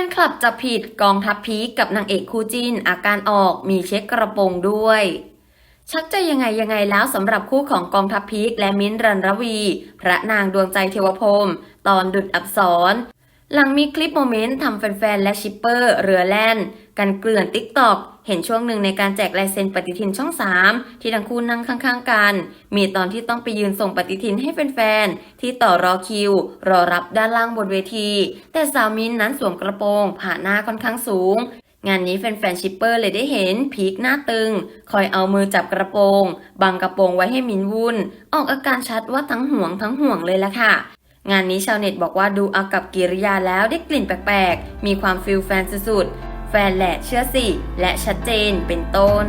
นคลับจะผิดกองทัพพีกกับนางเอกคู่จิ้น อาการออกมีเช็คกระโปรงด้วย ชักจะยังไงยังไงแล้วสำหรับคู่ของกองทัพพีกและมิ้นรันรวี พระนางดวงใจเทวพรมตอนดุดอับสร หลังมีคลิปโมเมนต์ทำแฟนๆ และชิปเปอร์เรือแล่น กันเกลื่อนติ๊กตอกเห็นช่วงหนึ่งในการแจกลายเซ็นปฏิทินช่อง 3 ที่ทั้งคู่นั่งข้างๆ กัน มีตอนที่ต้องไปยืนส่งปฏิทินให้แฟนๆ ที่ต่อรอคิว รอรับด้านล่างบนเวที แต่สาวมินนั้นสวมกระโปรงผ่าหน้าค่อนข้างสูง งานนี้แฟนๆ ชิปเปอร์เลยได้เห็นพีคหน้าตึง คอยเอามือจับกระโปรงบังกระโปรงไว้ให้มินวุ่น ออกอาการชัดว่าทั้งห่วงทั้งห่วงเลยละค่ะ งานนี้ชาวเน็ตบอกว่าดูอากับกิริยาแล้วได้กลิ่นแปลกๆ มีความฟิลแฟนสุดๆ แฟนแหละเชื่อสิ และชัดเจนเป็นต้น